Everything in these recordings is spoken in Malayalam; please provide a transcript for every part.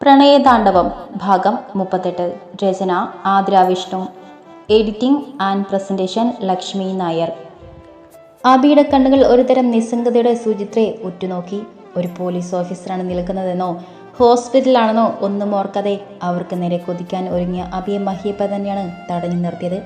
പ്രണയതാണ്ഡവം ഭാഗം മുപ്പത്തെട്ട്. രചന Aadra Vishnu. Editing and presentation Lakshmi Nair. ആബിയുടെ കണ്ണുകൾ ഒരുതരം നിസ്സംഗതയുടെ സുചിത്രയെ ഉറ്റുനോക്കി ഒരു പോലീസ് ഓഫീസറാണ് നിൽക്കുന്നതെന്നോ ഹോസ്പിറ്റലാണെന്നോ ഒന്നും ഓർക്കാതെ അവർക്ക് നേരെ കൊതിക്കാൻ ഒരുങ്ങിയ അബിയെ മഹിയപ്പ തന്നെയാണ് തടഞ്ഞു നിർത്തിയത്.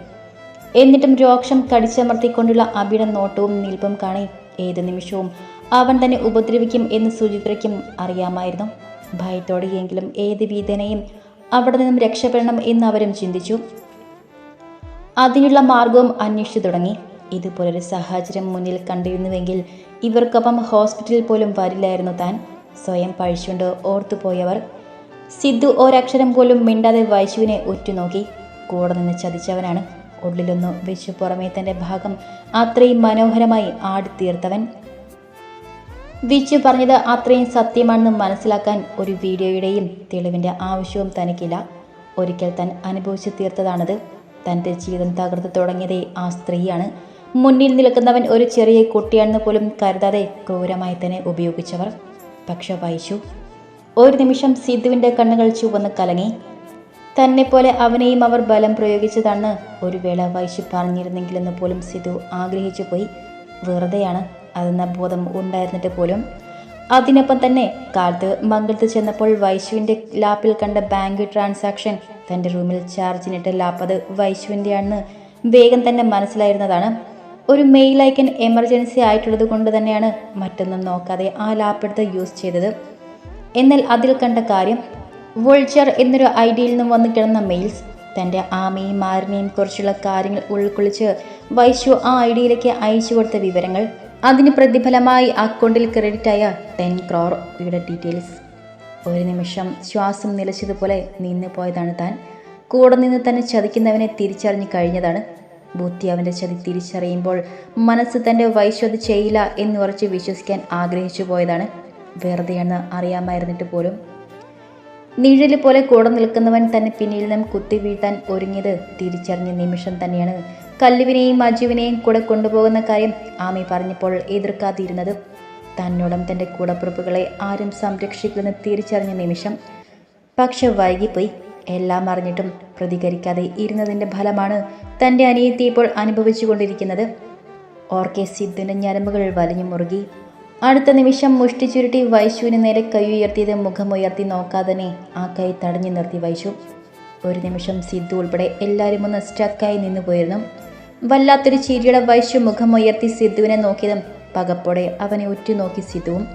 എന്നിട്ടും രോക്ഷം കടിച്ചമർത്തിക്കൊണ്ടുള്ള അബിയുടെ നോട്ടവും നിൽപ്പും കാണി ഏത് നിമിഷവും അവൻ തന്നെ ഉപദ്രവിക്കും എന്ന് സുചിത്രയ്ക്കും അറിയാമായിരുന്നു. ഭയത്തോടെയെങ്കിലും ഏത് വീതനയും അവിടെ നിന്നും രക്ഷപ്പെടണം എന്ന് അവരും ചിന്തിച്ചു. അതിനുള്ള മാർഗവും അന്വേഷിച്ചു തുടങ്ങി. ഇതുപോലൊരു സാഹചര്യം മുന്നിൽ കണ്ടിരുന്നുവെങ്കിൽ ഇവർക്കൊപ്പം ഹോസ്പിറ്റലിൽ പോലും വരില്ലായിരുന്നു താൻ. സ്വയം പഴിച്ചുകൊണ്ട് ഓർത്തുപോയവർ. സിദ്ധു ഒരക്ഷരം പോലും മിണ്ടാതെ വൈശുവിനെ ഉറ്റുനോക്കി. കൂടെ നിന്ന് ചതിച്ചവനാണ്. ഉള്ളിലൊന്നു വെച്ചു പുറമേ തന്റെ ഭാഗം അത്രയും മനോഹരമായി ആടിത്തീർത്തവൻ. വിച്ചു പറഞ്ഞത് അത്രയും സത്യമാണെന്ന് മനസ്സിലാക്കാൻ ഒരു വീഡിയോയുടെയും തെളിവിന്റെ ആവശ്യവും തനിക്കില്ല. ഒരിക്കൽ താൻ അനുഭവിച്ചു തീർത്തതാണത്. തന്റെ ജീവിതം തകർത്ത് തുടങ്ങിയതേ ആ സ്ത്രീയാണ്. മുന്നിൽ നിൽക്കുന്നവൻ ഒരു ചെറിയ കുട്ടിയാണെന്ന് പോലും കരുതാതെ ക്രൂരമായി തന്നെ ഉപയോഗിച്ചവർ. പക്ഷെ വൈശു ഒരു നിമിഷം സിദ്ധുവിന്റെ കണ്ണുകൾ ചുവന്ന് കലങ്ങി. തന്നെപ്പോലെ അവനെയും അവർ ബലം പ്രയോഗിച്ചതാണ് ഒരു വേള വൈശു പറഞ്ഞിരുന്നെങ്കിലെന്ന് പോലും സിധു ആഗ്രഹിച്ചു പോയി. വെറുതെയാണ് അതെന്ന ബോധം ഉണ്ടായിരുന്നിട്ട് പോലും. അതിനൊപ്പം തന്നെ കാലത്ത് മംഗളത്ത് ചെന്നപ്പോൾ വൈശുവിന്റെ ലാപ്പിൽ കണ്ട ബാങ്ക് ട്രാൻസാക്ഷൻ തന്റെ റൂമിൽ ചാർജിനിട്ട് ലാപ്പ് അത് വൈശുവിന്റെയാണെന്ന് വേഗം തന്നെ മനസ്സിലായിരുന്നതാണ്. ഒരു മെയിൽ ഐക്കൻ എമർജൻസി ആയിട്ടുള്ളത് കൊണ്ട് തന്നെയാണ് മറ്റൊന്നും നോക്കാതെ ആ ലാപ്പ് എടുത്ത് യൂസ് ചെയ്തത്. എന്നാൽ അതിൽ കണ്ട കാര്യം വോൾച്ചർ എന്നൊരു ഐഡിയയിൽ നിന്നും വന്നു കിടന്ന മെയിൽസ് തന്റെ ആമയും മാറിനെയും കുറിച്ചുള്ള കാര്യങ്ങൾ ഉൾക്കൊള്ളിച്ച് വൈശു ആ ഐഡിയയിലേക്ക് അയച്ചു കൊടുത്ത വിവരങ്ങൾ അതിന് പ്രതിഫലമായി അക്കൗണ്ടിൽ ക്രെഡിറ്റ് ആയ ടെൻ ക്രോർ യുടെ ഡീറ്റെയിൽസ് ഒരു നിമിഷം ശ്വാസം നിലച്ചതുപോലെ നിന്ന് പോയതാണ് താൻ. കൂടെ നിന്ന് തന്നെ ചതിക്കുന്നവനെ തിരിച്ചറിഞ്ഞു കഴിഞ്ഞതാണ്. ബുദ്ധി അവന്റെ ചതി തിരിച്ചറിയുമ്പോൾ മനസ്സ് തന്റെ വൈശ്വത് ചെയ്യില്ല എന്ന് ഉറച്ച് വിശ്വസിക്കാൻ ആഗ്രഹിച്ചു പോയതാണ്. വെറുതെയാണ് അറിയാമായിരുന്നിട്ട് പോലും. നിഴൽ പോലെ കൂടെ നിൽക്കുന്നവൻ തന്നെ പിന്നിൽ നിന്നും കുത്തി വീഴ്ത്താൻ ഒരുങ്ങിയത് തിരിച്ചറിഞ്ഞ നിമിഷം തന്നെയാണ്. കല്ലുവിനെയും മജുവിനെയും കൂടെ കൊണ്ടുപോകുന്ന കാര്യം ആമി പറഞ്ഞപ്പോൾ എതിർക്കാതിരുന്നത്. തന്നോടം തന്റെ കൂടപ്പുറപ്പുകളെ ആരും സംരക്ഷിക്കില്ലെന്ന് തിരിച്ചറിഞ്ഞ നിമിഷം പക്ഷെ വൈകിപ്പോയി. എല്ലാം അറിഞ്ഞിട്ടും പ്രതികരിക്കാതെ ഇരുന്നതിന്റെ ഫലമാണ് തന്റെ അനിയത്തി ഇപ്പോൾ അനുഭവിച്ചുകൊണ്ടിരിക്കുന്നത്. ഓർക്കെ സിദ്ധുവിന്റെ ഞരമ്പുകൾ വലിഞ്ഞു മുറുകി. അടുത്ത നിമിഷം മുഷ്ടി ചുരുട്ടി വൈശുവിന് നേരെ കൈ ഉയർത്തിയത് മുഖമുയർത്തി നോക്കാതെ ആ കൈ തടഞ്ഞു നിർത്തി വൈശു. ഒരു നിമിഷം സിദ്ധു ഉൾപ്പെടെ എല്ലാവരും ഒന്ന് സ്റ്റക്കായി നിന്നു പോയിരുന്നു. വല്ലാത്തൊരു ചിരിയുടെ വൈശു മുഖമുയർത്തി സിദ്ധുവിനെ നോക്കിയതും പകപ്പോടെ അവനെ ഉറ്റുനോക്കി സിദ്ധുവും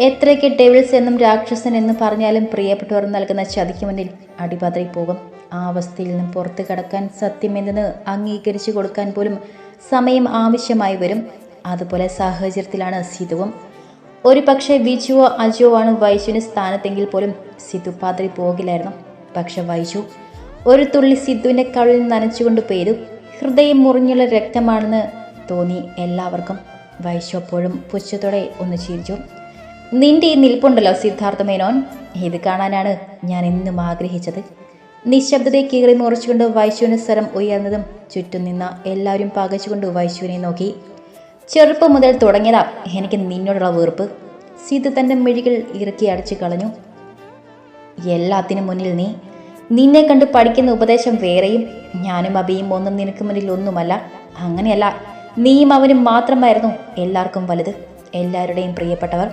എത്രയ്ക്ക് ഡെവിൾസ് എന്നും രാക്ഷസൻ എന്ന് പറഞ്ഞാലും പ്രിയപ്പെട്ടവർ നൽകുന്ന ചതിക്ക് മുന്നിൽ അടിപതറി പോകും. ആ അവസ്ഥയിൽ നിന്നും പുറത്തു കടക്കാൻ സത്യമെന്തെന്ന് അംഗീകരിച്ചു കൊടുക്കാൻ പോലും സമയം ആവശ്യമായി വരും. അതുപോലെ സാഹചര്യത്തിലാണ് സിധുവും. ഒരു പക്ഷേ വിജുവോ അജുവോ ആണ് വൈശുവിന് സ്ഥാനത്തെങ്കിൽ പോലും സിധു പാത്രി പോകില്ലായിരുന്നു. പക്ഷെ വായിച്ചു ഒരു തുള്ളി സിദ്ധുവിന്റെ കവിളിൽ നനച്ചുകൊണ്ട് പേരും. ഹൃദയം മുറിഞ്ഞുള്ള രക്തമാണെന്ന് തോന്നി എല്ലാവർക്കും. വായിച്ചു അപ്പോഴും പുച്ഛത്തോടെ ഒന്ന് ചിരിച്ചു. നിന്റെ ഈ നിൽപ്പുണ്ടല്ലോ സിദ്ധാർത്ഥ മേനോൻ. ഇത് കാണാനാണ് ഞാൻ എന്നും ആഗ്രഹിച്ചത്. നിശബ്ദതയെ കീറി മുറിച്ചുകൊണ്ട് വൈശുവിന് സ്വരം ഉയർന്നതും ചുറ്റും നിന്ന എല്ലാവരും പകച്ചുകൊണ്ട് വൈശുവിനെ നോക്കി. ചെറുപ്പം മുതൽ തുടങ്ങിയതാ എനിക്ക് നിന്നോടുള്ള വീർപ്പ് സീത തന്റെ മിഴികൾ ഇറക്കി അടച്ചു കളഞ്ഞു. എല്ലാത്തിനും മുന്നിൽ നീ നിന്നെ കണ്ട് പഠിക്കുന്ന ഉപദേശം വേറെയും ഞാനും അബിയും ഒന്നും നിനക്ക് മുന്നിൽ ഒന്നുമല്ല. അങ്ങനെയല്ല നീയും അവനും മാത്രമായിരുന്നു എല്ലാവർക്കും വലുത്. എല്ലാവരുടെയും പ്രിയപ്പെട്ടവർ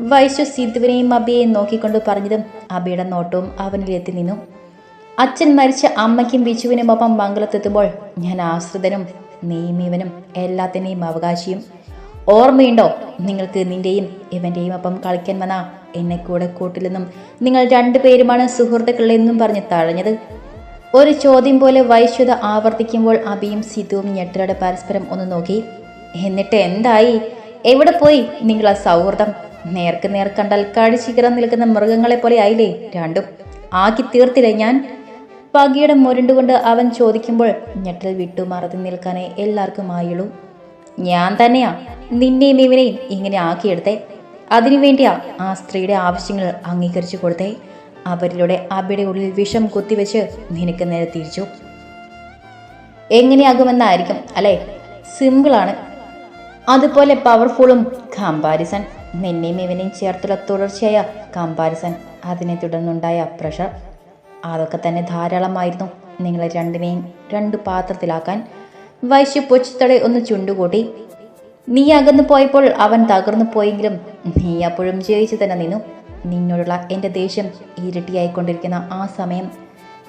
വൈശു സിദ്ധുവിനെയും അബിയെയും നോക്കിക്കൊണ്ട് പറഞ്ഞതും അബിയുടെ നോട്ടവും അവനിലെത്തി നിന്നു. അച്ഛൻ മരിച്ച അമ്മയ്ക്കും വിച്ചുവിനുമൊപ്പം മംഗളത്തെത്തുമ്പോൾ ഞാൻ ആശ്രിതനും നീയും ഇവനും എല്ലാത്തിനെയും അവകാശിയും. ഓർമ്മയുണ്ടോ നിങ്ങൾക്ക് നിന്റെയും ഇവന്റെയും ഒപ്പം കളിക്കാൻ വന്ന എന്നെ കൂടെ കൂട്ടില്ലെന്നും നിങ്ങൾ രണ്ടുപേരുമാണ് സുഹൃത്തുക്കളെന്നും പറഞ്ഞ് തഴഞ്ഞത്. ഒരു ചോദ്യം പോലെ വൈശ്വത ആവർത്തിക്കുമ്പോൾ അബിയും സിതുവും ഞെട്ടലോടെ പരസ്പരം ഒന്ന് നോക്കി. എന്നിട്ട് എന്തായി? എവിടെ പോയി? നിങ്ങളെ സൗഹൃദം നേർക്ക് നേർ കണ്ടാൽ കടിച്ചിക്കിറ നിൽക്കുന്ന മൃഗങ്ങളെ പോലെ ആയില്ലേ രണ്ടും? ആക്കി തീർത്തില്ലേ ഞാൻ? പകിയുടെ മുരണ്ടുകൊണ്ട് അവൻ ചോദിക്കുമ്പോൾ ഞെട്ടൽ വിട്ടു മറന്നു നിൽക്കാനേ എല്ലാവർക്കും ആയുള്ളൂ. ഞാൻ തന്നെയാ. നിന്നെയും ഇവനെയും ഇങ്ങനെ ആക്കിയെടുത്തേ. അതിനുവേണ്ടിയാ ആ സ്ത്രീയുടെ ആവശ്യങ്ങൾ അംഗീകരിച്ചു കൊടുത്തേ. അവരിലൂടെ അബിയുടെ ഉള്ളിൽ വിഷം കുത്തിവെച്ച് നിനക്ക് നേരെ തിരിച്ചു. എങ്ങനെയാകുമെന്നായിരിക്കും അല്ലേ? സിമ്പിളാണ് അതുപോലെ പവർഫുള്ളും കമ്പാരിസൺ നിന്നെയും ഇവനെയും ചേർത്തുള്ള തുടർച്ചയായ കമ്പാരിസൺ അതിനെ തുടർന്നുണ്ടായ പ്രഷർ അതൊക്കെ തന്നെ ധാരാളമായിരുന്നു നിങ്ങളെ രണ്ടിനെയും രണ്ട് പാത്രത്തിലാക്കാൻ. വൈശ്യ പൊച്ചത്തോടെ ഒന്ന് ചുണ്ടുകൂട്ടി. നീ അകന്നു പോയപ്പോൾ അവൻ തകർന്നു പോയെങ്കിലും നീ അപ്പോഴും ജയിച്ചു തന്നെ നിന്നു. നിന്നോടുള്ള എന്റെ ദേഷ്യം ഇരട്ടിയായിക്കൊണ്ടിരിക്കുന്ന ആ സമയം.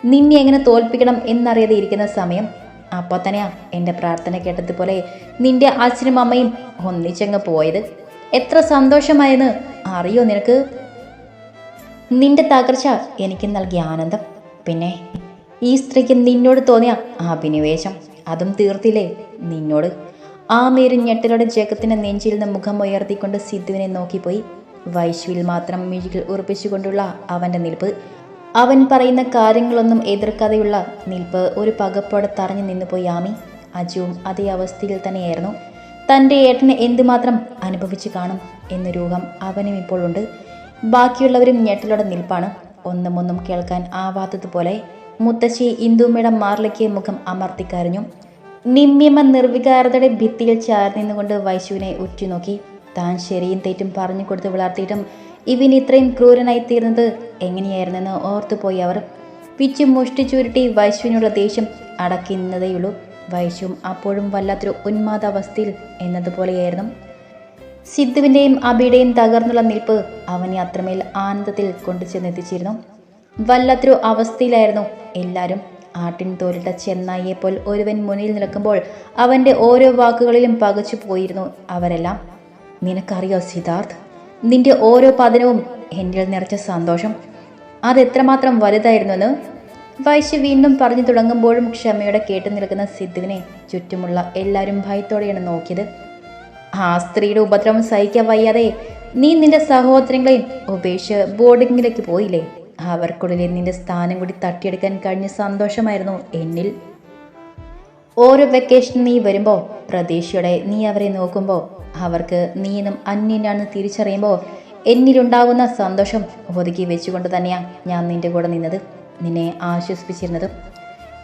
നിന്നെ എങ്ങനെ തോൽപ്പിക്കണം എന്നറിയാതെ ഇരിക്കുന്ന സമയം. അപ്പോൾ തന്നെയാ എന്റെ പ്രാർത്ഥന കേട്ടതുപോലെ നിന്റെ അച്ഛനും അമ്മയും ഒന്നിച്ചങ്ങ് പോയത്. എത്ര സന്തോഷമായെന്ന് അറിയോ നിനക്ക്? നിന്റെ തകർച്ച എനിക്ക് നൽകിയ ആനന്ദം. പിന്നെ ഈ സ്ത്രീക്ക് നിന്നോട് തോന്നിയ അഭിനിവേശം. അതും തീർത്തില്ലേ നിന്നോട്? ആ മേരു ഞെട്ടലോടെ ജഗത്തിന്റെ നെഞ്ചിൽ നിന്ന് മുഖം ഉയർത്തിക്കൊണ്ട് സിദ്ധുവിനെ നോക്കിപ്പോയി. വൈശുവിൽ മാത്രം മിഴികൾ ഉറപ്പിച്ചുകൊണ്ടുള്ള അവന്റെ നിൽപ്പ്. അവൻ പറയുന്ന കാര്യങ്ങളൊന്നും എതിർക്കാതെയുള്ള നിൽപ്പ് ഒരു പകപ്പോടെ തറഞ്ഞു നിന്നുപോയി ആമി. അജുവും അതേ അവസ്ഥയിൽ തന്നെയായിരുന്നു. തന്റെ ഏട്ടനെ എന്തുമാത്രം അനുഭവിച്ചു കാണും എന്ന രൂഹം അവനും ഇപ്പോഴുണ്ട് ബാക്കിയുള്ളവരും ഞെട്ടലോടെ നിൽപ്പാണ്. ഒന്നും കേൾക്കാൻ ആവാത്തതുപോലെ മുത്തശ്ശി ഇന്ദുമ്മയുടെ മാറിലേക്ക് മുഖം അമർത്തിക്കരഞ്ഞു നിമ്മിയമ്മ നിർവികാരതയുടെ ഭിത്തിയിൽ ചാർന്നു നിന്നുകൊണ്ട് വൈശുവിനെ ഉറ്റുനോക്കി. താൻ ശരിയും തെറ്റും പറഞ്ഞു കൊടുത്ത് വളർത്തിയിട്ടും ഇവൻ ഇത്രയും ക്രൂരനായി തീർന്നത് എങ്ങനെയായിരുന്നെന്ന് ഓർത്തുപോയി അവർ. പിച്ചു മുഷ്ടി ചുരുട്ടി വൈശുവിനുള്ള ദേഷ്യം അടക്കി നിന്നതേയുള്ളൂ. വൈശുവും അപ്പോഴും വല്ലാത്തൊരു ഉന്മാദാവസ്ഥയിൽ എന്നതുപോലെയായിരുന്നു. സിദ്ധുവിന്റെയും അബിയുടെയും തകർന്നുള്ള നിൽപ്പ് അവനെ അത്രമേൽ ആനന്ദത്തിൽ കൊണ്ടുചെന്നെത്തിച്ചിരുന്നു. വല്ലാത്തൊരു അവസ്ഥയിലായിരുന്നു എല്ലാവരും. ആട്ടിൻ തോലിട്ട ചെന്നായിയെപ്പോൾ ഒരുവൻ മുന്നിൽ നിൽക്കുമ്പോൾ അവന്റെ ഓരോ വാക്കുകളിലും പകച്ചു പോയിരുന്നു അവരെല്ലാം. നിനക്കറിയോ സിദ്ധാർത്ഥ്? നിന്റെ ഓരോ പതനവും എന്നിൽ നിറച്ച സന്തോഷം. അതെത്രമാത്രം വലുതായിരുന്നുവെന്ന്? വൈശ്യ വീണ്ടും പറഞ്ഞു തുടങ്ങുമ്പോഴും ക്ഷമയോടെ കേട്ടു നിൽക്കുന്ന സിദ്ധുവിനെ ചുറ്റുമുള്ള എല്ലാവരും ഭയത്തോടെയാണ് നോക്കിയത്. ആ സ്ത്രീയുടെ ഉപദ്രവം സഹിക്കാൻ വയ്യാതെ നീ നിന്റെ സഹോദരങ്ങളെയും ഉപേക്ഷിച്ച് ബോർഡിങ്ങിലേക്ക് പോയില്ലേ? അവർക്കുള്ളിൽ നിന്റെ സ്ഥാനം കൂടി തട്ടിയെടുക്കാൻ കഴിഞ്ഞ സന്തോഷമായിരുന്നു എന്നിൽ. ഓരോ വെക്കേഷൻ നീ വരുമ്പോൾ പ്രതീക്ഷയോടെ നീ അവരെ നോക്കുമ്പോൾ അവർക്ക് നീനും അന്യനാണെന്ന് തിരിച്ചറിയുമ്പോൾ എന്നിലുണ്ടാകുന്ന സന്തോഷം ഒതുക്കി വെച്ചുകൊണ്ട് തന്നെയാണ് ഞാൻ നിന്റെ കൂടെ നിന്നത് നിന്നെ ആശ്വസിപ്പിച്ചിരുന്നത്.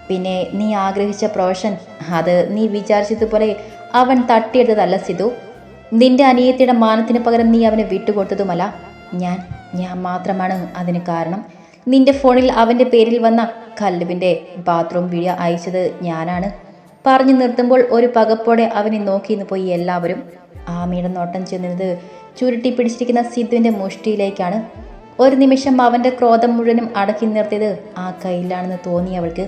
പിന്നെ നീ ആഗ്രഹിച്ച പ്രൊഫഷൻ അത് നീ വിചാരിച്ചതുപോലെ അവൻ തട്ടിയെടുത്തതല്ല സിധു. നിന്റെ അനിയത്തിയുടെ മാനത്തിന് പകരം നീ അവനെ വിട്ടുകൊടുത്തതുമല്ല. ഞാൻ ഞാൻ മാത്രമാണ് അതിന് കാരണം. നിന്റെ ഫോണിൽ അവന്റെ പേരിൽ വന്ന കല്ലുവിന്റെ ബാത്റൂം വീഡിയോ അയച്ചത് ഞാനാണ്. പറഞ്ഞു നിർത്തുമ്പോൾ ഒരു പകപ്പോടെ അവനെ നോക്കിന്ന് പോയി എല്ലാവരും. ആമയുടെ നോട്ടം ചെന്നത് ചുരുട്ടി പിടിച്ചിരിക്കുന്ന സിദ്ധുവിന്റെ മുഷ്ടിയിലേക്കാണ്. ഒരു നിമിഷം അവന്റെ ക്രോധം മുഴുവനും അടക്കി നിർത്തിയത് ആ കയ്യിലാണെന്ന് തോന്നി അവൾക്ക്.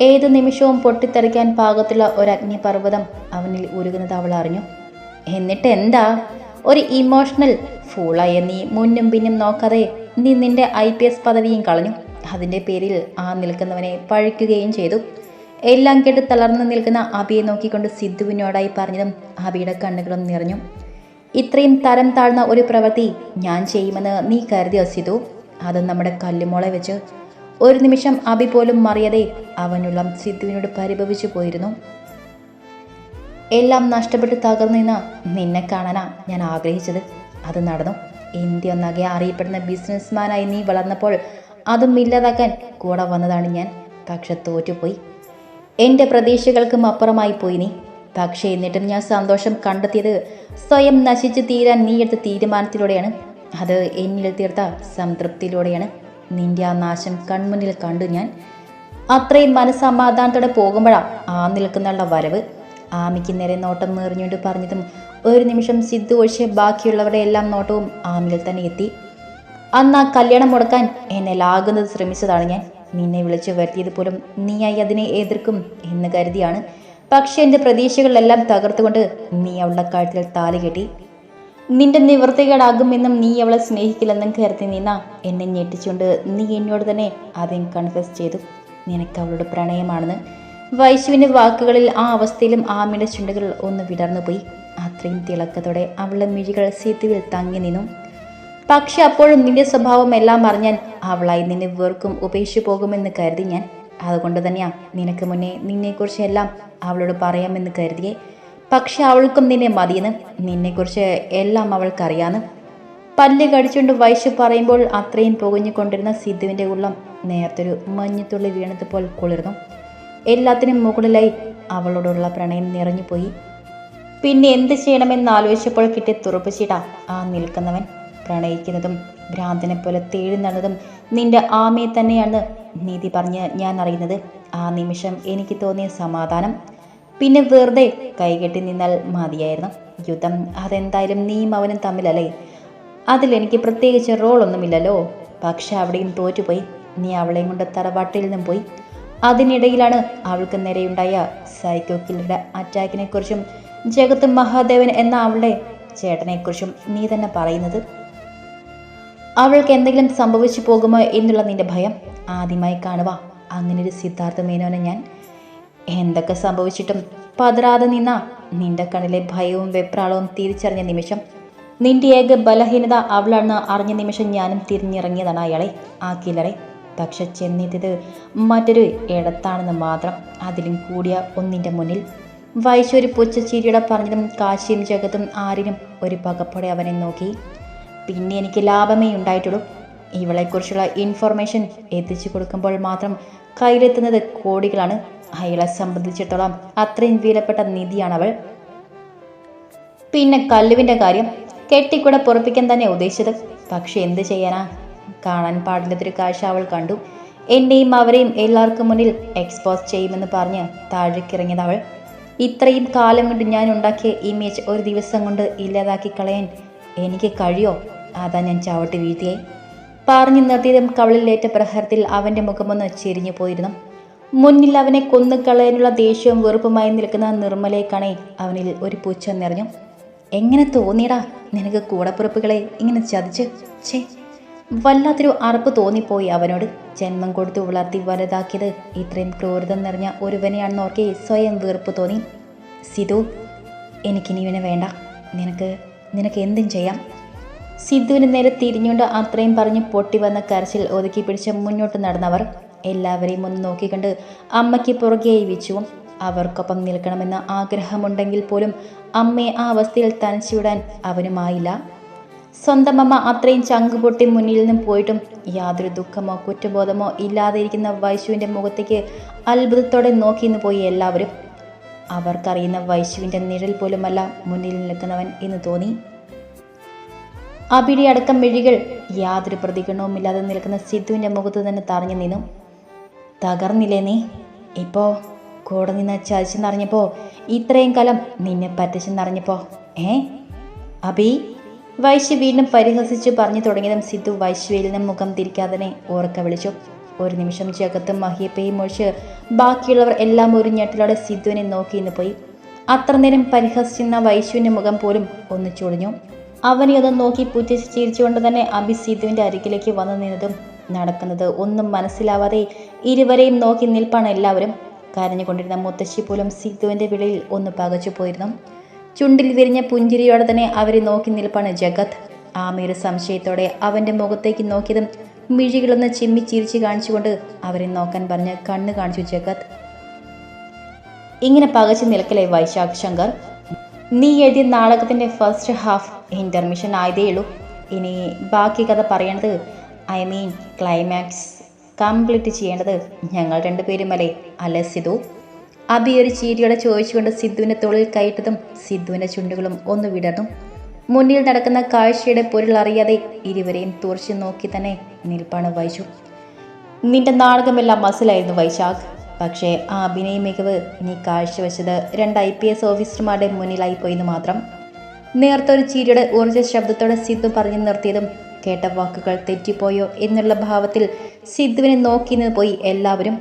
ഏതു നിമിഷവും പൊട്ടിത്തെറിക്കാൻ പാകത്തുള്ള ഒരു അഗ്നിപർവതം അവനിൽ ഉരുകുന്നത് അവൾ അറിഞ്ഞു. എന്നിട്ട് എന്താ? ഒരു ഇമോഷണൽ ഫൂളായ നീ മുന്നും പിന്നും നോക്കാതെ നീ നിന്റെ ഐ പി എസ് പദവിയും കളഞ്ഞു. അതിന്റെ പേരിൽ ആ നിൽക്കുന്നവനെ പഴിക്കുകയും ചെയ്തു. എല്ലാം കേട്ട് തളർന്നു നിൽക്കുന്ന അബിയെ നോക്കിക്കൊണ്ട് സിദ്ധുവിനോടായി പറഞ്ഞതും അബിയുടെ കണ്ണുകളും നിറഞ്ഞു. ഇത്രയും തരം താഴ്ന്ന ഒരു പ്രവൃത്തി ഞാൻ ചെയ്യുമെന്ന് നീ കരുതിയോ സിധു അത് നമ്മുടെ കല്ലുമോളെ വെച്ച്. ഒരു നിമിഷം അബി പോലും മറിയതെ അവനുള്ള സിദ്ധുവിനോട് പരിഭവിച്ചു പോയിരുന്നു. എല്ലാം നഷ്ടപ്പെട്ട് തകർന്നു നിന്ന നിന്നെ കാണാനാ ഞാൻ ആഗ്രഹിച്ചത്. അത് നടന്നു. ഇന്ത്യ ഒന്നാകെ അറിയപ്പെടുന്ന ബിസിനസ്മാനായി നീ വളർന്നപ്പോൾ അതും ഇല്ലാതാക്കാൻ കൂടെ വന്നതാണ് ഞാൻ. പക്ഷെ തോറ്റുപോയി. എന്റെ പ്രതീക്ഷകൾക്കും അപ്പുറമായി പോയി നീ. പക്ഷേ എന്നിട്ടും ഞാൻ സന്തോഷം കണ്ടെത്തിയത് സ്വയം നശിച്ചു തീരാൻ നീ എടുത്ത തീരുമാനത്തിലൂടെയാണ്. അത് എന്നിൽ തീർത്ത സംതൃപ്തിയിലൂടെയാണ്. നിന്റെ ആ നാശം കൺമുന്നിൽ കണ്ടു ഞാൻ. അത്രയും മനസ്സമാധാനത്തോടെ പോകുമ്പോഴാണ് ആ നിൽക്കുന്നുള്ള വരവ്. ആമിക്ക് നേരെ നോട്ടം മേറിഞ്ഞുകൊണ്ട് പറഞ്ഞതും ഒരു നിമിഷം സിദ്ധു ഒഴിച്ച് ബാക്കിയുള്ളവരുടെ എല്ലാം നോട്ടവും ആമിയിൽ തന്നെ എത്തി. അന്ന് ആ കല്യാണം മുടക്കാൻ എന്നെ ലാകുന്നത് ശ്രമിച്ചതാണ് ഞാൻ. നിന്നെ വിളിച്ചു വരുത്തിയത് പോലും നീയായി അതിനെ എതിർക്കും എന്ന് കരുതിയാണ്. പക്ഷെ എന്റെ പ്രതീക്ഷകളിലെല്ലാം തകർത്തുകൊണ്ട് നീ അവളുടെ കഴുത്തിൽ താലി കെട്ടി. നിന്റെ നിവൃത്തികേടാകുമെന്നും നീ അവളെ സ്നേഹിക്കില്ലെന്നും കരുതി നിന്ന എന്നെ ഞെട്ടിച്ചുകൊണ്ട് നീ എന്നോട് തന്നെ ആദ്യം കൺഫ്യസ് ചെയ്തു. നിനക്ക് അവളുടെ പ്രണയമാണെന്ന് വൈശുവിന്റെ വാക്കുകളിൽ ആ അവസ്ഥയിലും ആമിയുടെ ചുണ്ടുകൾ ഒന്ന് വിടർന്നു പോയി അത്രയും തിളക്കത്തോടെ അവളുടെ മിഴികൾ സീത്തുവിൽ തങ്ങി നിന്നു. പക്ഷെ അപ്പോഴും നിന്റെ സ്വഭാവം എല്ലാം അറിഞ്ഞാൽ അവളായി നിന്നെ വെറുക്കും ഉപേക്ഷിച്ചു പോകുമെന്ന് കരുതി ഞാൻ. അതുകൊണ്ട് തന്നെയാ നിനക്ക് മുന്നേ നിന്നെക്കുറിച്ച് എല്ലാം അവളോട് പറയാമെന്ന് കരുതിയേ. പക്ഷെ അവൾക്കും നിന്നെ മതിയെന്ന് നിന്നെക്കുറിച്ച് എല്ലാം അവൾക്കറിയാന്ന്. പല്ല് കടിച്ചുകൊണ്ട് വൈശു പറയുമ്പോൾ അത്രയും പുകഞ്ഞുകൊണ്ടിരുന്ന സിദ്ധുവിന്റെ ഉള്ളം നേരത്തൊരു മഞ്ഞത്തുള്ളി വീണതുപോലെ കുളിർന്നു. എല്ലാത്തിനും മുകളിലായി അവളോടുള്ള പ്രണയം നിറഞ്ഞുപോയി. പിന്നെ എന്ത് ചെയ്യണമെന്ന് ആലോചിച്ചപ്പോൾ കിട്ടിയ തുറപ്പുചീട ആ നിൽക്കുന്നവൻ പ്രണയിക്കുന്നതും ഭ്രാന്തനെ പോലെ തേഴുന്നതും നിന്റെ ആമയെ തന്നെയാണ് നീതി പറഞ്ഞ് ഞാൻ അറിയുന്നത്. ആ നിമിഷം എനിക്ക് തോന്നിയ സമാധാനം. പിന്നെ വെറുതെ കൈകെട്ടി നിന്നാൽ മതിയായിരുന്നു. യുദ്ധം അതെന്തായാലും നീയും അവനും തമ്മിലല്ലേ? അതിലെനിക്ക് പ്രത്യേകിച്ച് റോളൊന്നുമില്ലല്ലോ പക്ഷെ അവിടെയും തോറ്റുപോയി. നീ അവളെയും കൊണ്ട് തറവാട്ടിൽ നിന്നും പോയി. അതിനിടയിലാണ് അവൾക്ക് നേരെയുണ്ടായ സൈക്കോ കില്ലറുടെ അറ്റാക്കിനെ കുറിച്ചും ജഗത്ത് മഹാദേവൻ എന്ന അവളുടെ ചേട്ടനെക്കുറിച്ചും നീ തന്നെ പറയുന്നത്? അവൾക്ക് എന്തെങ്കിലും സംഭവിച്ചു പോകുമോ എന്നുള്ള നിന്റെ ഭയം ആദ്യമായി കാണുക അങ്ങനെ ഒരു സിദ്ധാർത്ഥ മേനോനെ ഞാൻ. എന്തൊക്കെ സംഭവിച്ചിട്ടും പതറാതെ നിന്ന നിന്റെ കണ്ണിലെ ഭയവും വെപ്രാളവും തിരിച്ചറിഞ്ഞ നിമിഷം. നിന്റെ ഏക ബലഹീനത അവളാണെന്ന് അറിഞ്ഞ നിമിഷം ഞാനും തിരിഞ്ഞിറങ്ങിയതാണ് അയാളെ ആ കില്ലറെ. പക്ഷെ ചെന്നെത്തിയത് മറ്റൊരു ഇടത്താണെന്ന് മാത്രം അതിലും കൂടിയ ഒന്നിന്റെ മുന്നിൽ. വൈശൂരി പുച്ചച്ചിരിയുടെ പറഞ്ഞതും കാശിയും ജഗത്തും ആരിനും ഒരു പകപ്പോടെ അവനെ നോക്കി. പിന്നെ എനിക്ക് ലാഭമേ ഉണ്ടായിട്ടുള്ളൂ. ഇവളെക്കുറിച്ചുള്ള ഇൻഫർമേഷൻ എത്തിച്ചു കൊടുക്കുമ്പോൾ മാത്രം കയ്യിലെത്തുന്നത് കോടികളാണ്. അയാളെ സംബന്ധിച്ചിടത്തോളം അത്രയും വിലപ്പെട്ട നിധിയാണ് അവൾ പിന്നെ കല്ലുവിന്റെ കാര്യം. കെട്ടിക്കൂടെ പൊറപ്പിക്കാൻ തന്നെ ഉദ്ദേശിച്ചത്. പക്ഷെ എന്ത് ചെയ്യാനാ? കാണാൻ പാടില്ലാത്തൊരു കാഴ്ച അവൾ കണ്ടു. എന്നെയും അവരെയും എല്ലാവർക്കും മുന്നിൽ എക്സ്പോസ് ചെയ്യുമെന്ന് പറഞ്ഞ് താഴേക്കിറങ്ങിയത് അവൾ. ഇത്രയും കാലം കൊണ്ട് ഞാൻ ഉണ്ടാക്കിയ ഇമേജ് ഒരു ദിവസം കൊണ്ട് ഇല്ലാതാക്കി കളയാൻ എനിക്ക് കഴിയോ? അതാ ഞാൻ ചവിട്ടി വീഴ്ത്തിയെ. പറഞ്ഞു നിർത്തിയതും കവളിലേറ്റ പ്രഹരത്തിൽ അവന്റെ മുഖമൊന്ന് ചെരിഞ്ഞു പോയിരുന്നു. മുന്നിൽ അവനെ കൊന്നു കളയാനുള്ള ദേഷ്യവും വെറുപ്പുമായി നിൽക്കുന്ന നിർമ്മലയെ അവനിൽ ഒരു പുച്ഛം നിറഞ്ഞു. എങ്ങനെ തോന്നിയടാ? നിനക്ക് കൂടപ്പുറപ്പുകളെ ഇങ്ങനെ ചതിച്ച്? ഛേ വല്ലാത്തൊരു അറപ്പ് തോന്നിപ്പോയി അവനോട്. ജന്മം കൊടുത്തു വളർത്തി വലുതാക്കിയത് ഇത്രയും ക്രൂരത നിറഞ്ഞ ഒരുവനെയാണെന്ന് ഓർക്കെ സ്വയം വീർപ്പ് തോന്നി. സിധു എനിക്കിനി ഇവനെ വേണ്ട. നിനക്ക് നിനക്ക് എന്തും ചെയ്യാം. സിദ്ധുവിന് നേരെ തിരിഞ്ഞുകൊണ്ട് അത്രയും പറഞ്ഞ് പൊട്ടി വന്ന കരച്ചിൽ ഒതുക്കി പിടിച്ച് മുന്നോട്ട് നടന്നവർ എല്ലാവരെയും ഒന്ന് നോക്കിക്കണ്ട് അമ്മയ്ക്ക് പുറകെയായി വെച്ചു അവർക്കൊപ്പം നിൽക്കണമെന്ന ആഗ്രഹമുണ്ടെങ്കിൽ പോലും അമ്മയെ ആ അവസ്ഥയിൽ തനിച്ചുവിടാൻ അവനുമായില്ല. സ്വന്തം അമ്മ അത്രയും ചങ്ക് പൊട്ടി മുന്നിൽ നിന്നും പോയിട്ടും യാതൊരു ദുഃഖമോ കുറ്റബോധമോ ഇല്ലാതിരിക്കുന്ന വൈശുവിന്റെ മുഖത്തേക്ക് അത്ഭുതത്തോടെ നോക്കി നിന്ന് പോയി എല്ലാവരും. അവർക്കറിയുന്ന വൈശുവിന്റെ നിഴൽ പോലുമല്ല മുന്നിൽ നിൽക്കുന്നവൻ എന്ന് തോന്നി. അബിടി അടക്കം മിഴികൾ യാതൊരു പ്രതികരണവും ഇല്ലാതെ നിൽക്കുന്ന സിദ്ധുവിന്റെ മുഖത്ത് തന്നെ തറഞ്ഞു നിന്നു. തകർന്നില്ലേ നീ? ഇപ്പോൾ കൂടെ നിന്ന് ചതിച്ചെന്നറിഞ്ഞപ്പോൾ ഇത്രയും കാലം നിന്നെ പറ്റിച്ചെന്നറിഞ്ഞപ്പോൾ ഏ? അബി വൈശ്യ വീണ്ടും പരിഹസിച്ച് പറഞ്ഞു തുടങ്ങിയതും സിദ്ധു വൈശ്യയിൽ നിന്നും മുഖം തിരിക്കാതെ ഓർക്ക വിളിച്ചു. ഒരു നിമിഷം ജഗത്തും മഹിയപ്പയും ഒഴിച്ച് ബാക്കിയുള്ളവർ എല്ലാം ഒരു ഞെട്ടിലോടെ സിദ്ധുവിനെ നോക്കി ഇന്ന് പോയി. അത്ര നേരം പരിഹസിച്ചിരുന്ന വൈശുവിന്റെ മുഖം പോലും ഒന്ന് ചൊളിഞ്ഞു. അവനെ അത് നോക്കി പുറ്റിച്ച് ചിരിച്ചുകൊണ്ട് തന്നെ അബി സിദ്ധുവിന്റെ അരികിലേക്ക് വന്നു നിന്നതും നടക്കുന്നത് ഒന്നും മനസ്സിലാവാതെ ഇരുവരെയും നോക്കി നിൽപ്പാണ് എല്ലാവരും. കരഞ്ഞുകൊണ്ടിരുന്ന മുത്തശ്ശി പോലും സിദ്ധുവിന്റെ വിളിയിൽ ഒന്ന് പകച്ചു പോയിരുന്നു ചുണ്ടിൽ വിരിഞ്ഞ പുഞ്ചിരിയോടെ തന്നെ അവരെ നോക്കി നിൽപ്പാണ് ജഗത്. ആമീർ സംശയത്തോടെ അവന്റെ മുഖത്തേക്ക് നോക്കിയതും മിഴികളൊന്ന് ചിമ്മി ചിരിച്ച് കാണിച്ചുകൊണ്ട് അവരെ നോക്കാൻ പറഞ്ഞ് കണ്ണ് കാണിച്ചു ജഗത്. ഇങ്ങനെ പകച്ചു നിൽക്കലേ വൈശാഖ് ശങ്കർ? നീ എഴുതിയ നാടകത്തിന്റെ ഫസ്റ്റ് ഹാഫ് ഇന്റർമിഷൻ ആയതേയുള്ളൂ ഇനി ബാക്കി കഥ പറയണത് ഐ മീൻ ക്ലൈമാക്സ് കംപ്ലീറ്റ് ചെയ്യേണ്ടത് ഞങ്ങൾ രണ്ടുപേരുമല്ലേ അല്ലേ സിധു? അബി ഒരു ചീരിയോടെ ചോദിച്ചുകൊണ്ട് സിദ്ധുവിന്റെ തൊഴിൽ കയറ്റതും സിദ്ധുവിന്റെ ചുണ്ടുകളും ഒന്ന് വിടർന്നു. മുന്നിൽ നടക്കുന്ന കാഴ്ചയുടെ പൊരുൾ അറിയാതെ ഇരുവരെയും തുറച്ചു നോക്കി തന്നെ നിൽപ്പാണ് വൈജു നിന്റെ നാടകമെല്ലാം മസിലായിരുന്നു വൈശാഖ്. പക്ഷേ ആ അഭിനയ മികവ് നീ കാഴ്ചവെച്ചത് രണ്ട് ഐ പി എസ് ഓഫീസർമാരുടെ മുന്നിലായി പോയെന്ന് മാത്രം. നേരത്തെ ഒരു ചീരിയുടെ ഊർജ ശബ്ദത്തോടെ സിദ്ധു പറഞ്ഞു നിർത്തിയതും കേട്ട വാക്കുകൾ തെറ്റിപ്പോയോ എന്നുള്ള ഭാവത്തിൽ സിദ്ധുവിനെ നോക്കി പോയി എല്ലാവരും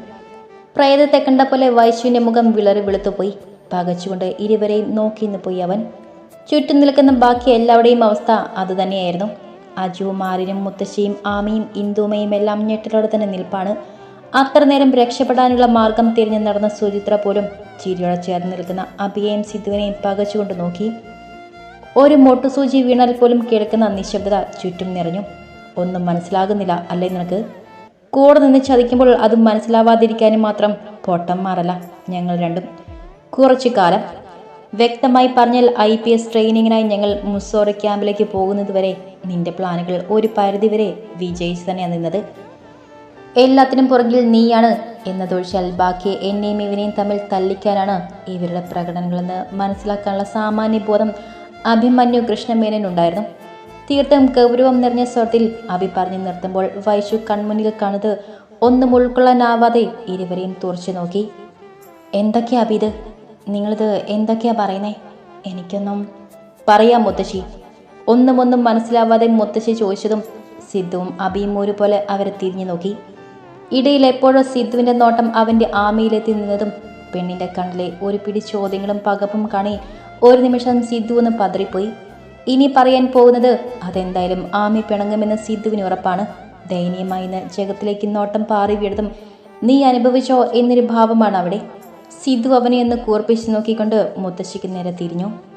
പ്രേതത്തെ കണ്ട പോലെ വൈശുവിന്റെ മുഖം വിളറി വെളുത്തുപോയി. പകച്ചുകൊണ്ട് ഇരുവരെയും നോക്കി നിന്ന് പോയി അവൻ. ചുറ്റും നിൽക്കുന്ന ബാക്കി എല്ലാവരുടെയും അവസ്ഥ അതുതന്നെയായിരുന്നു അജുവും ആര്യനും മുത്തശ്ശിയും ആമയും ഇന്ദുമയും എല്ലാം ഞെട്ടലോടെ തന്നെ നിൽപ്പാണ്. അത്ര നേരം രക്ഷപ്പെടാനുള്ള മാർഗം തിരിഞ്ഞു നടന്ന സുചിത്ര പോലും ചിരിയോടെ ചേർന്ന് നിൽക്കുന്ന അഭിയെയും സിദ്ധുവിനെയും പകച്ചുകൊണ്ട് നോക്കി. ഒരു മൊട്ടുസൂചി വീണാൽ പോലും കിടക്കുന്ന നിശബ്ദത ചുറ്റും നിറഞ്ഞു. ഒന്നും മനസ്സിലാകുന്നില്ല അല്ലേ നിനക്ക്? കൂടെ നിന്ന് ചതിക്കുമ്പോൾ അത് മനസ്സിലാവാതിരിക്കാനും മാത്രം പൊട്ടം മാറല ഞങ്ങൾ രണ്ടും. കുറച്ചു കാലം വ്യക്തമായി പറഞ്ഞാൽ ഐ പി എസ് ട്രെയിനിങ്ങിനായി ഞങ്ങൾ മുസോറി ക്യാമ്പിലേക്ക് പോകുന്നതുവരെ നിന്റെ പ്ലാനുകൾ ഒരു പരിധിവരെ വിജയിച്ചു തന്നെയാണ് നിന്നത്. എല്ലാത്തിനും പുറകിൽ നീയാണ് എന്നതൊഴിച്ചാൽ ബാക്കി എന്നെയും ഇവനെയും തമ്മിൽ തല്ലിക്കാനാണ് ഇവരുടെ പ്രകടനങ്ങളെന്ന് മനസ്സിലാക്കാനുള്ള സാമാന്യ ബോധം അഭിമന്യു കൃഷ്ണമേനനുണ്ടായിരുന്നു തീർത്തും ഗൗരവം നിറഞ്ഞ സ്വരത്തിൽ അഭി പറഞ്ഞു നിർത്തുമ്പോൾ വൈശു കൺമുന്നിൽ കാണുന്നത് ഒന്നും ഉൾക്കൊള്ളാനാവാതെ ഇരുവരെയും തുറച്ചു നോക്കി. എന്തൊക്കെയാ അഭിത് നിങ്ങളിത് എന്തൊക്കെയാ പറയുന്നേ? എനിക്കൊന്നും പറയാം മുത്തശ്ശി. ഒന്നും ഒന്നും മനസ്സിലാവാതെ മുത്തശ്ശി ചോദിച്ചതും സിദ്ധുവും അഭിയും ഒരുപോലെ അവരെ തിരിഞ്ഞു നോക്കി. ഇടയിൽ എപ്പോഴോ സിദ്ധുവിന്റെ നോട്ടം അവന്റെ ആമയിലെത്തി നിന്നതും പെണ്ണിന്റെ കണ്ണിലെ ഒരു പിടി ചോദ്യങ്ങളും പകപ്പും കാണി ഒരു നിമിഷം സിദ്ധു ഒന്ന് പതറിപ്പോയി. ഇനി പറയാൻ പോകുന്നത് അതെന്തായാലും ആമി പിണങ്ങുമെന്ന് സിദ്ധുവിന് ഉറപ്പാണ്. ദയനീയമായി ജഗത്തിലേക്ക് നോട്ടം പാറി വീടും നീ അനുഭവിച്ചോ എന്നൊരു ഭാവമാണ് അവിടെ. സിദ്ധു അവനെ ഒന്ന് കൂർപ്പിച്ച് നോക്കിക്കൊണ്ട് മുത്തശ്ശിക്ക് നേരെ തിരിഞ്ഞു.